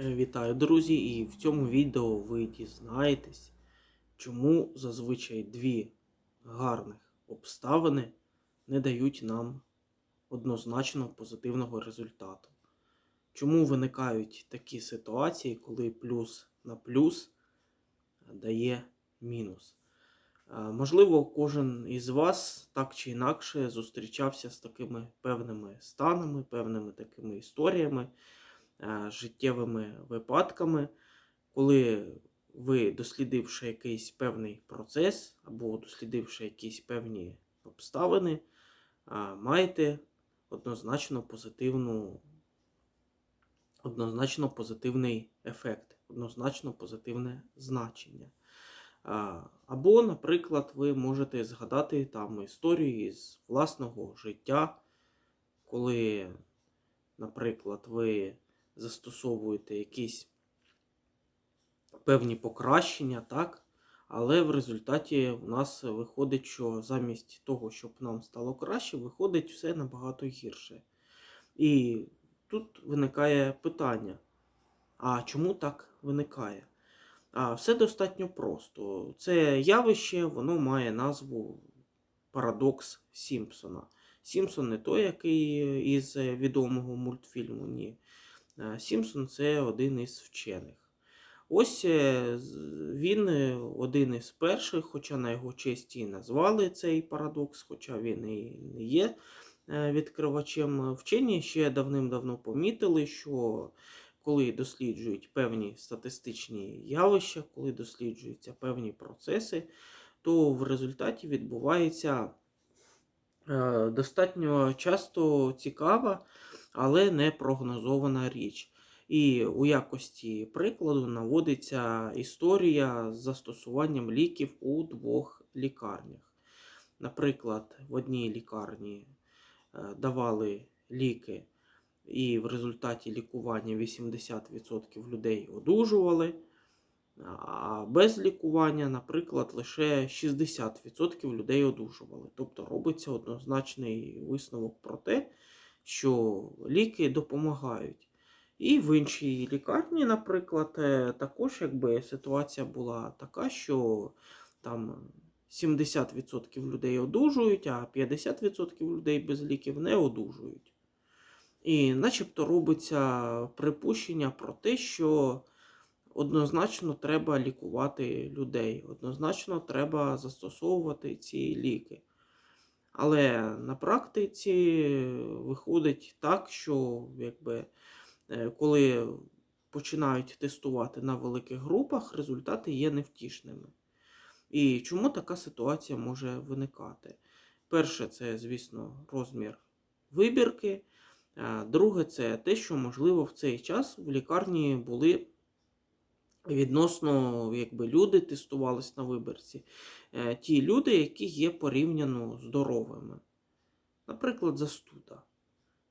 Е, Вітаю, друзі! І в цьому відео ви дізнаєтесь, чому зазвичай дві гарних обставини не дають нам однозначно позитивного результату. Чому виникають такі ситуації, коли плюс на плюс дає мінус. Е, Можливо, кожен із вас так чи інакше зустрічався з такими певними станами, певними такими історіями життєвими випадками, коли ви, дослідивши якийсь певний процес або дослідивши якісь певні обставини, е, маєте однозначно позитивну, однозначно позитивний ефект, однозначно позитивне значення. Або, наприклад, ви можете згадати там історію із власного життя, коли, наприклад, ви застосовуєте якісь певні покращення, так? Але в результаті у нас виходить, що замість того, щоб нам стало краще, виходить все набагато гірше. І тут виникає питання: а чому так виникає? А все достатньо просто. Це явище, воно має назву Парадокс Сімпсона. Сімпсон не той, який із відомого мультфільму, ні. Е, Сімпсон це один із вчених. Ось е, він е, один із перших, хоча на його честь і назвали цей парадокс, хоча він і не є відкривачем. Вчені ще давним-давно помітили, що коли досліджують певні статистичні явища, коли досліджуються певні процеси, то в результаті відбувається достатньо часто цікава, але не прогнозована річ. І у якості прикладу наводиться історія з застосуванням ліків у двох лікарнях. Наприклад, в одній лікарні е, давали ліки, і в результаті лікування 80% людей одужували, а без лікування, наприклад, лише 60% людей одужували. Тобто робиться однозначний висновок про те, що ліки допомагають. І в іншій лікарні, наприклад, е, також якби ситуація була така, що там 70% людей одужують, а 50% людей без ліків не одужують. І начебто робиться припущення про те, що однозначно треба лікувати людей, однозначно треба застосовувати ці ліки. Але на практиці виходить так, що якби, е, коли починають тестувати на великих групах, результати є невтішними. І чому така ситуація може виникати? Перше, це, звісно, розмір вибірки. Друге, це те, що, можливо, в цей час в лікарні були відносно якби, люди тестувались на вибірці. Е, Ті люди, які є порівняно здоровими. Наприклад, застуда.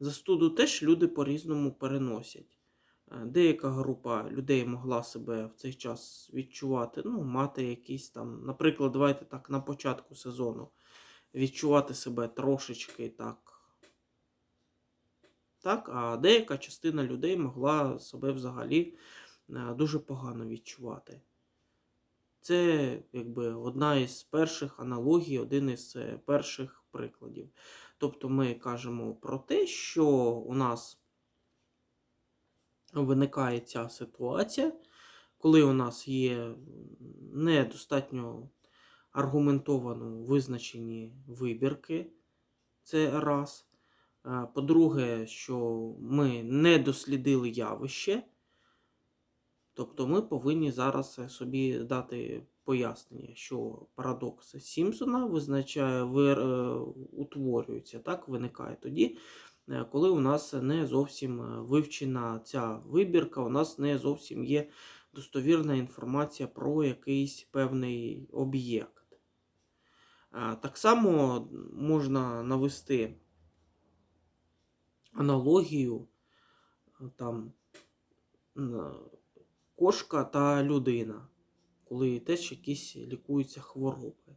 Застуду теж люди по-різному переносять. Е, Деяка група людей могла себе в цей час відчувати, ну, мати якісь там, наприклад, давайте так, на початку сезону відчувати себе трошечки так. Так, а деяка частина людей могла себе взагалі дуже погано відчувати. Це якби одна із перших аналогій, один із е, перших прикладів. Тобто ми кажемо про те, що у нас виникає ця ситуація, коли у нас є недостатньо аргументовано визначені вибірки, це раз. Е, По-друге, що ми не дослідили явище, тобто ми повинні зараз е, собі дати пояснення, що парадокс Сімпсона визначає, вир, е, утворюється, так, виникає тоді, е, коли у нас не зовсім вивчена ця вибірка, у нас не зовсім є достовірна інформація про якийсь певний об'єкт. Так само можна навести аналогію там кошка та людина, коли теж якісь лікуються хвороби.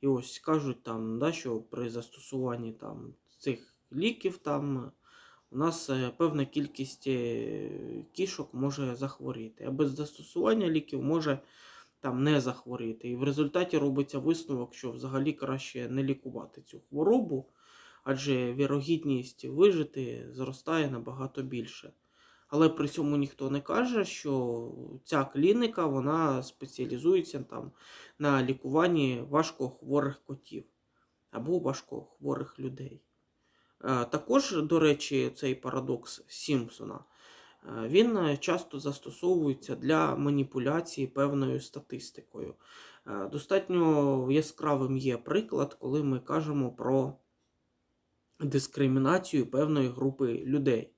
І ось кажуть там, да, що при застосуванні там, цих ліків там у нас е, певна кількість е, кішок може захворіти, а без застосування ліків може там не захворіти. І в результаті робиться висновок, що взагалі краще не лікувати цю хворобу, адже вірогідність вижити зростає набагато більше. Але при цьому ніхто не каже, що ця клініка вона спеціалізується там на лікуванні важкохворих котів або важкохворих людей. Е, Також, до речі, цей парадокс Сімпсона е, він часто застосовується для маніпуляції певною статистикою. Е, Достатньо яскравим є приклад, коли ми кажемо про дискримінацію певної групи людей.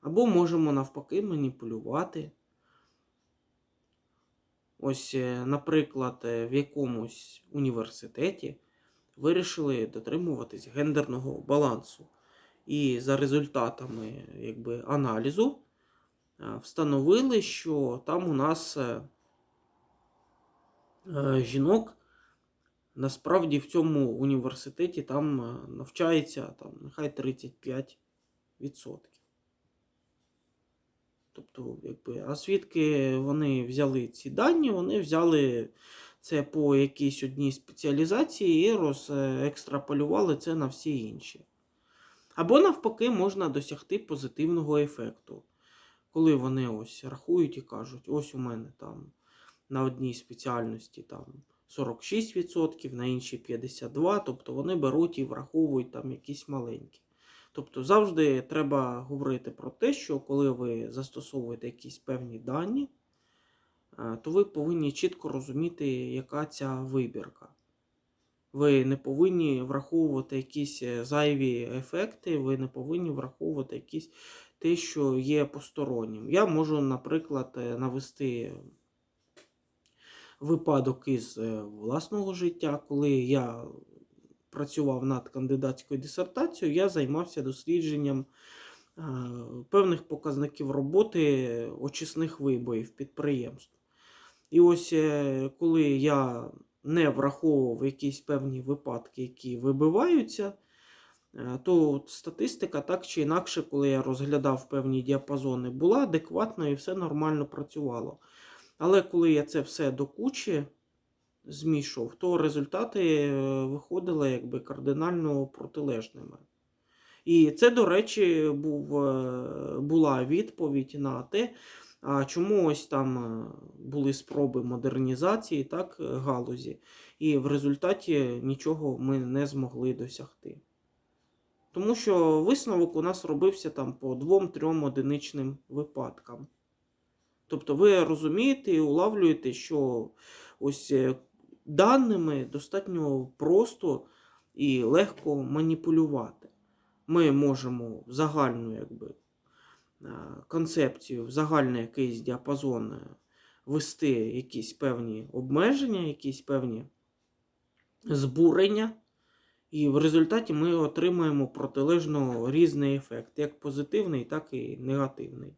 Або можемо навпаки маніпулювати. Ось, е, наприклад, е, в якомусь університеті вирішили дотримуватись гендерного балансу. І за результатами якби, аналізу е, встановили, що там у нас жінок насправді в цьому університеті там навчається там, нехай 35%. Тобто, якби, а звідки вони взяли ці дані? Вони взяли це по якійсь одній спеціалізації і розекстраполювали це на всі інші. Або навпаки, можна досягти позитивного ефекту. Коли вони ось рахують і кажуть, ось у мене там на одній спеціальності там 46%, на іншій 52%, тобто вони беруть і враховують там якісь маленькі. Тобто завжди треба говорити про те, що коли ви застосовуєте якісь певні дані, е, то ви повинні чітко розуміти, яка ця вибірка. Ви не повинні враховувати якісь е, зайві ефекти, ви не повинні враховувати якісь те, що є постороннім. Я можу, наприклад, е, навести випадок із власного життя, коли я працював над кандидатською дисертацією, я займався дослідженням е, певних показників роботи очисних вибоїв підприємств. І ось е, коли я не враховував якісь певні випадки, які вибиваються, е, то статистика так чи інакше, коли я розглядав певні діапазони, була адекватна і все нормально працювало. Але коли я це все до кучі змішував, то результати е, виходили якби кардинально протилежними. І це, до речі, був, е, була відповідь на те, а чому ось там е, були спроби модернізації так, галузі, і в результаті нічого ми не змогли досягти. Тому що висновок у нас робився там по двом-трьом одиничним випадкам. Тобто ви розумієте і улавлюєте, що ось даними достатньо просто і легко маніпулювати. Ми можемо загальну якби, е, концепцію, в загальний якийсь діапазон е, ввести якісь певні обмеження, якісь певні збурення. І в результаті ми отримаємо протилежно різний ефект, як позитивний, так і негативний.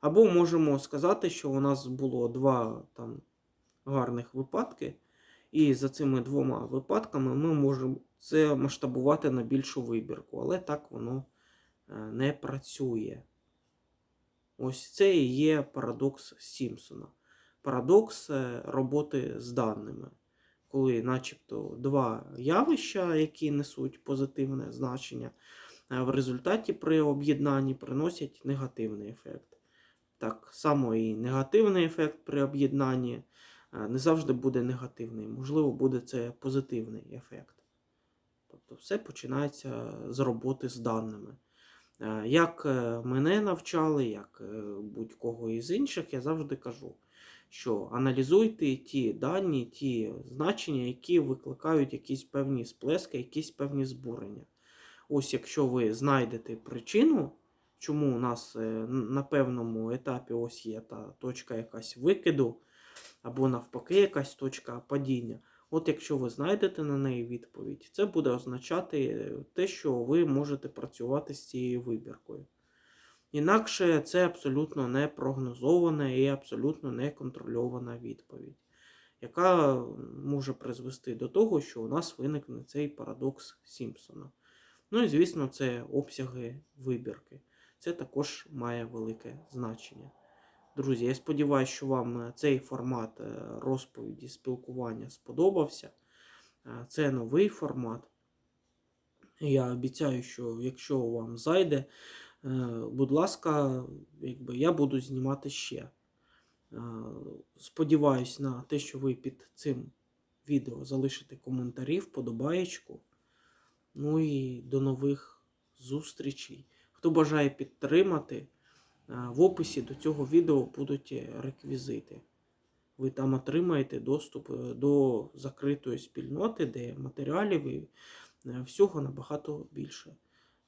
Або можемо сказати, що у нас було два там гарних випадки, і за цими двома випадками ми можемо це масштабувати на більшу вибірку, але так воно е, не працює. Ось це і є парадокс Сімпсона. Парадокс е, роботи з даними. Коли начебто два явища, які несуть позитивне значення, е, в результаті при об'єднанні приносять негативний ефект. Так само і негативний ефект при об'єднанні не завжди буде негативний, можливо, буде це позитивний ефект. Тобто все починається з роботи з даними. Як е, мене навчали, як е, будь-кого із інших, я завжди кажу, що аналізуйте ті дані, ті значення, які викликають якісь певні сплески, якісь певні збурення. Ось якщо ви знайдете причину, чому у нас е, на певному етапі ось є та точка якась викиду, або навпаки якась точка падіння. От якщо ви знайдете на неї відповідь, це буде означати е, те, що ви можете працювати з цією вибіркою. Інакше це абсолютно не прогнозована і абсолютно не контрольована відповідь, яка може призвести до того, що у нас виникне цей парадокс Сімпсона. Ну і звісно, це обсяги вибірки. Це також має велике значення. Друзі, я сподіваюся, що вам е, цей формат е, розповіді спілкування сподобався. Е, Це новий формат. Я обіцяю, що якщо вам зайде, будь ласка, якби я буду знімати ще. Сподіваюсь на те, що ви під цим відео залишите коментарі, вподобаєчку. Ну і до нових зустрічей. Хто бажає підтримати, в описі до цього відео будуть е, реквізити. Ви там отримаєте доступ е, до закритої спільноти, де матеріалів і е, всього набагато більше.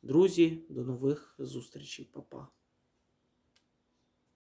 Друзі, до нових зустрічей, Па-па.